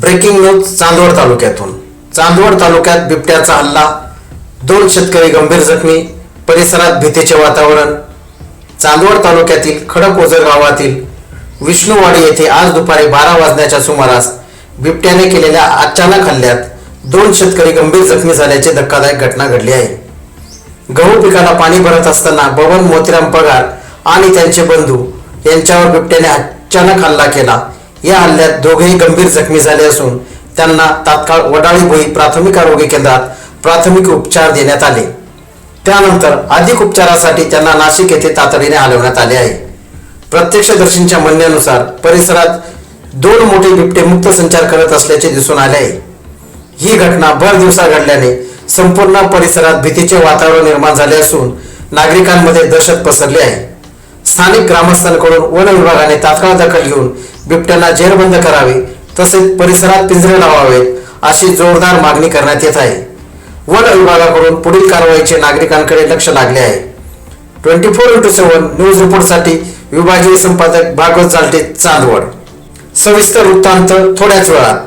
Breaking news Chandwad तालुक्यातून. चांदवड तालुक्यात बिबट्याचा हल्ला दोन शेतकरी गंभीर जखमी परिसरात भीतीचे वातावरण. चांदवड तालुक्यातील खडकओझर गावातील विष्णुवाडी येथे आज दुपारी बारा वाजण्याच्या सुमारास बिबट्याने केलेल्या अचानक हल्ल्यात दोन शेतकरी गंभीर जखमी झाल्याची धक्कादायक घटना घडली आहे. गहू पिकाला पाणी भरत असताना बबन मोतीराम पगार आणि त्यांचे बंधू यांच्यावर बिबट्याने अचानक हल्ला केला. या हल्ल्यात दोघेही गंभीर जखमी झाले असून त्यांना तात्काळ वडाळी भोई प्राथमिक आरोग्य केंद्रात प्राथमिक उपचार देण्यात आले. त्यानंतर अधिक उपचारासाठी त्यांना नाशिक येथे तातडीने हलवण्यात आले आहे. प्रत्यक्षदर्शींच्या म्हणण्यानुसार परिसरात दोन मोठे बिबटे मुक्त संचार करत असल्याचे दिसून आले आहे. ही घटना भर दिवसा घडल्याने संपूर्ण परिसरात भीतीचे वातावरण निर्माण झाले असून नागरिकांमध्ये दहशत पसरली आहे. स्थानिक ग्रामस्थांकडून वन विभागाने तात्काळ दखल घेऊन बिबट्यांना जेरबंद करावे तसेच परिसरात पिंजरे लावावेत अशी जोरदार मागणी करण्यात येत आहे. वन विभागाकडून पुढील कारवाईचे नागरिकांकडे लक्ष लागले आहे. Twenty four into seven news रिपोर्टसाठी विभागीय संपादक भागवत चालते चांदवड. सविस्तर वृत्तांत थोड्याच वेळात.